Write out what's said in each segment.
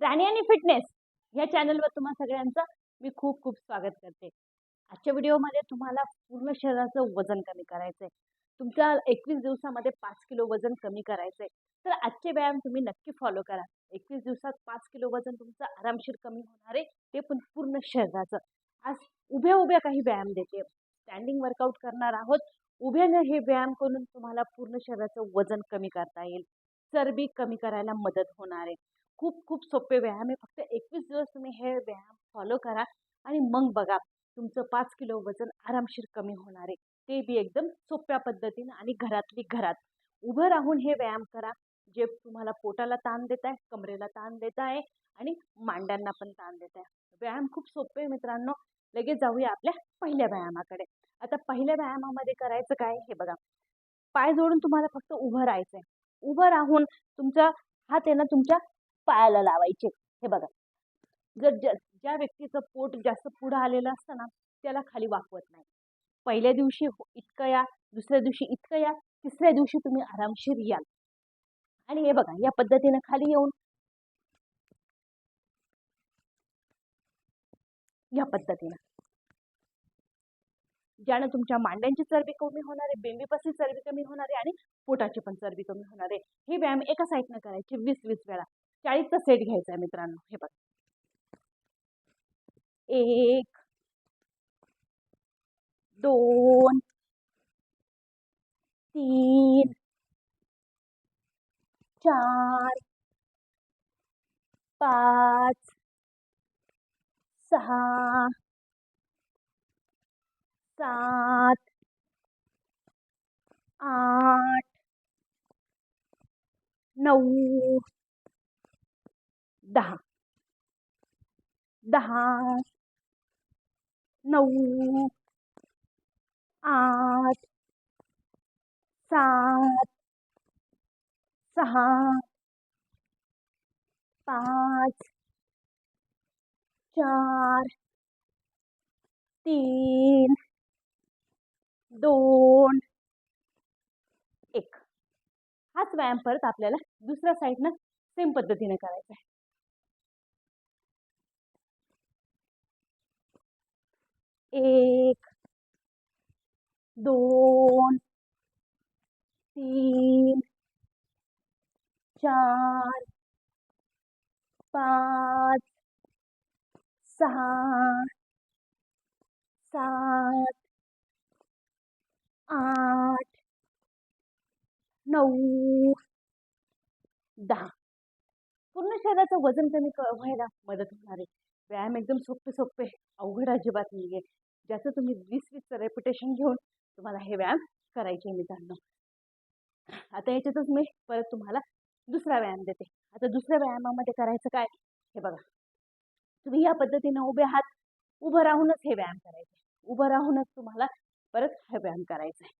राणी आणि फिटनेस या चॅनलवर तुम्हा सगळ्यांचं मी खूप खूप स्वागत करते. आजच्या व्हिडिओमध्ये तुम्हाला पूर्ण शरीराचं वजन कमी करायचं आहे तुमच्या एकवीस दिवसामध्ये पाच किलो वजन कमी करायचं आहे तर आजचे व्यायाम तुम्ही नक्की फॉलो करा. एकवीस दिवसात पाच किलो वजन तुमचं आरामशीर कमी होणार आहे. ते पण पूर्ण शरीराचं. आज उभ्या उभ्या काही व्यायाम देते. स्टँडिंग वर्कआउट करणार आहोत. उभ्याने हे व्यायाम करून तुम्हाला पूर्ण शरीराचं वजन कमी करता येईल. चरबी कमी करायला मदत होणार आहे. खूप खूप सोपे व्यायाम आहे. फक्त एकवीस दिवस तुम्ही हे व्यायाम फॉलो करा आणि मग बघा तुमचं पाच किलो वजन आरामशीर कमी होणार आहे. ते बी एकदम सोप्या पद्धतीनं आणि घरातली घरात. उभं राहून हे व्यायाम करा. जे तुम्हाला पोटाला ताण देत आहे कमरेला ताण देत आहे आणि मांड्यांना पण ताण देत आहे. व्यायाम खूप सोपे आहे मित्रांनो. लगेच जाऊया आपल्या पहिल्या व्यायामाकडे. आता पहिल्या व्यायामामध्ये करायचं काय? हे बघा. पाय जोडून तुम्हाला फक्त उभं राहायचं आहे उभं राहून तुमचा हात आहे ना तुमच्या पायाला लावायचे. हे बघा. जर ज्या व्यक्तीचं पोट जास्त पुढं आलेलं असतं ना त्याला खाली वाकवत नाही. पहिल्या दिवशी हो, इतकं या दुसऱ्या दिवशी इतकं या तिसऱ्या दिवशी तुम्ही आरामशीर याल आणि हे बघा या पद्धतीनं खाली येऊन या पद्धतीनं. ज्यानं तुमच्या मांड्यांची चरबी कमी होणार आहे बेंबीपासून चरबी कमी होणार आहे आणि पोटाची पण चरबी कमी होणार आहे. हे व्यायाम एका साईडनं करायचे वीस वीस वेळा. चाळीसचा सेट घ्यायचा आहे मित्रांनो हे बघा. एक दोन तीन चार पाच सहा सात आठ नऊ दहा. दहा. नऊ. आठ. सात. सहा. पाच. चार. तीन. दोन. एक. हाच व्यायाम परत आपल्याला दुसऱ्या साईडनं सेम पद्धतीने करायचा आहे. एक, दोन, तीन, चार, पाच, सहा, सात, आठ, नऊ, दहा. पूर्ण शरीराचं वज़न कमी व्हायला मदत होणार आहे. व्यायाम एकदम सोपे सोपे अवघड अजिबात नाही आहे ज्याचं तुम्ही वीस वीसचं रेप्युटेशन घेऊन तुम्हाला हे व्यायाम करायचे मित्रांनो. आता याच्यातच मी परत तुम्हाला दुसरा व्यायाम देते. आता दुसऱ्या व्यायामामध्ये करायचं काय? हे बघा. तुम्ही या पद्धतीनं उभे आहात उभं राहूनच हे व्यायाम करायचे. उभं राहूनच तुम्हाला परत हे व्यायाम करायचा आहे.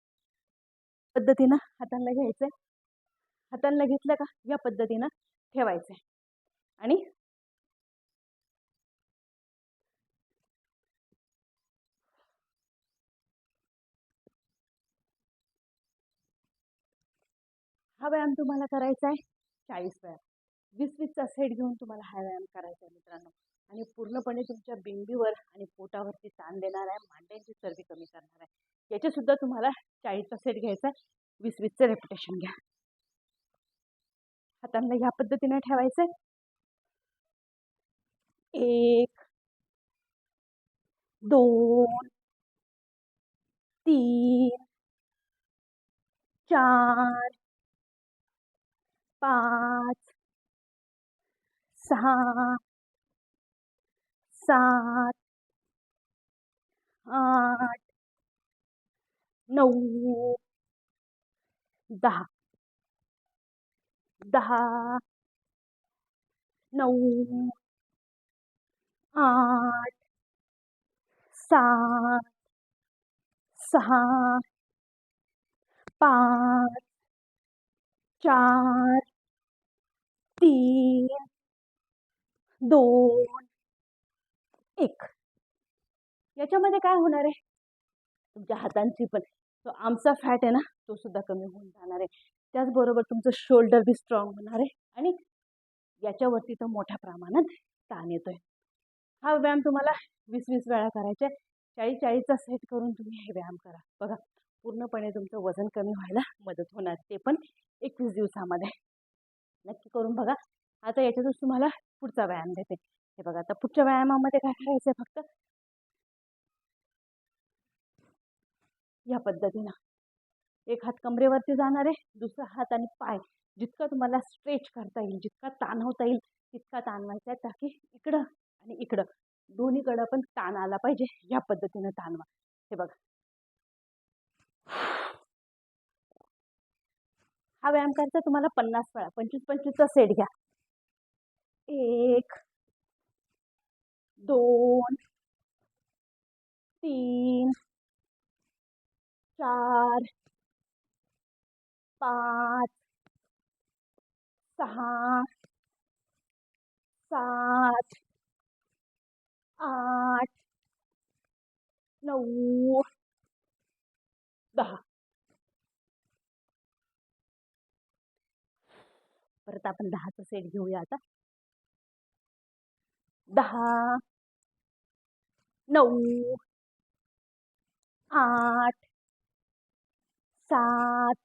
पद्धतीनं हातांना घ्यायचं आहे हातांना घेतलं का? या पद्धतीनं ठेवायचं आहे आणि हा व्यायाम तुम्हाला करायचा आहे? चाळीस वेळा. वीस वीसचा सेट घेऊन तुम्हाला हा व्यायाम करायचा आहे मित्रांनो. आणि पूर्णपणे तुमच्या बिंबीवर आणि पोटावरती ताण देणार आहे मांड्यांची चरबी कमी करणार आहे. याच्यासुद्धा तुम्हाला चाळीसचा सेट घ्यायचा आहे. वीस वीसचं रेप्युटेशन घ्या. हातांना ह्या पद्धतीने ठेवायचं आहे. एक दोन तीन चार पाच सहा सात आठ नऊ दहा. दहा नऊ आठ सात सहा पाच चार तीन दोन एक. याच्यामध्ये काय होणार आहे? तुमच्या हातांची पण. तो आमचा फॅट आहे ना तो सुद्धा कमी होऊन जाणार आहे. त्याचबरोबर तुमचं शोल्डर बी स्ट्रॉंग होणार आहे आणि याच्यावरती तर मोठ्या प्रमाणात ताण येतोय. हा व्यायाम तुम्हाला वीस वीस वेळा करायचा आहे. चाळीस चाळीसचा सेट करून तुम्ही हे व्यायाम करा. बघा पूर्णपणे तुमचं वजन कमी व्हायला मदत होणार. ते पण एकवीस दिवसामध्ये. नक्की करून बघा. आता याच्यातच तुम्हाला पुढचा व्यायाम देते. हे बघा आता पुढच्या व्यायामामध्ये काय करायचं फक्त? या पद्धतीनं. एक हात कमरेवरती जाणार आहे दुसरा हात आणि पाय जितका तुम्हाला स्ट्रेच करता येईल जितका ताणवता येईल तितका ताणवायचा आहे ताकी इकडं आणि इकडं. दोन्हीकडं पण ताण आला पाहिजे या पद्धतीनं ताणवा. हे बघा. हा व्यायाम करायचा तुम्हाला पन्नास वेळा पंचवीस पंचवीसचा सेट घ्या. एक दोन तीन चार पाच सहा सात आठ नऊ दहा. परत आपण दहाचा सेट घेऊया आता. दहा, नऊ, आठ, सात,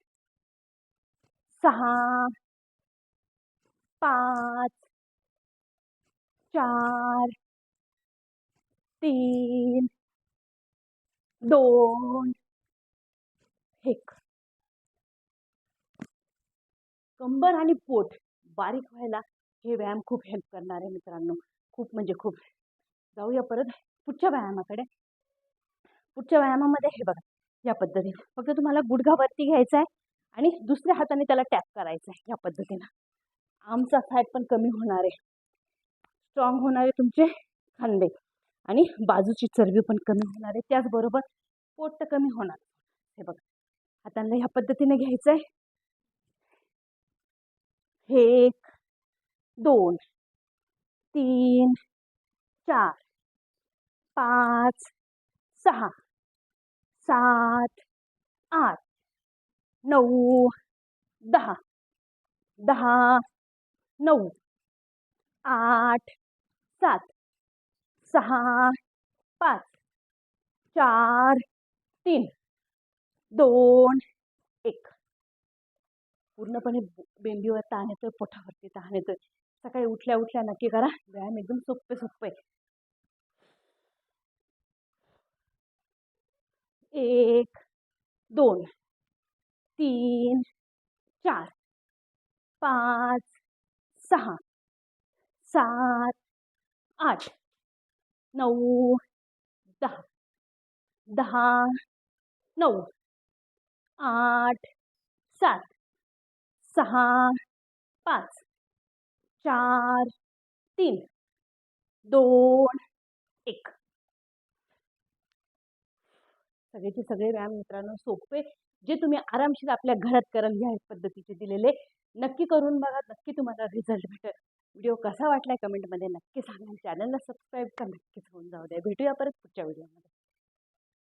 सहा, पाच, चार, तीन, दोन, एक. कंबर आणि पोट बारीक व्हायला हे व्यायाम खूप हेल्प करणार आहे मित्रांनो. खूप म्हणजे खूप. जाऊया परत पुढच्या व्यायामाकडे. पुढच्या व्यायामामध्ये हे बघा या पद्धतीने. फक्त तुम्हाला गुडघावरती घ्यायचा आहे आणि दुसऱ्या हाताने त्याला टॅप करायचा आहे या पद्धतीनं. आमचा फॅट पण कमी होणार आहे. स्ट्रॉंग होणारे तुमचे खांदे आणि बाजूची चरबी पण कमी होणार आहे. त्याचबरोबर पोट तर कमी होणार. हे बघा. हातांना ह्या पद्धतीने घ्यायचं आहे. एक दोन तीन, चार, पाच सहा सात, आठ नऊ दहा दहा नऊ आठ, सात सहा पाच, चार, तीन दोन एक। पूर्णपणे बेंबीवर ताण येतोय पोटावरती ताण येतोय सकाळी उठल्या उठल्या नक्की करा. व्यायाम एकदम सोपे सोपे. एक दोन तीन चार पाच सहा सात आठ नऊ दहा दहा नऊ आठ सात. सहा पाच. चार तीन. दोन एक. सगळेचे सगळे व्यायाम मित्रांनो सोपे जे तुम्ही आरामशीर आपल्या घरात कराल ह्या पद्धतीचे दिलेले. नक्की करून बघा नक्की तुम्हाला रिझल्ट भेटेल. व्हिडिओ कसा वाटलाय कमेंटमध्ये नक्की सांगा. चॅनलला सबस्क्राईब करा नक्कीच होऊन जाऊ द्या. भेटूया परत पुढच्या व्हिडिओमध्ये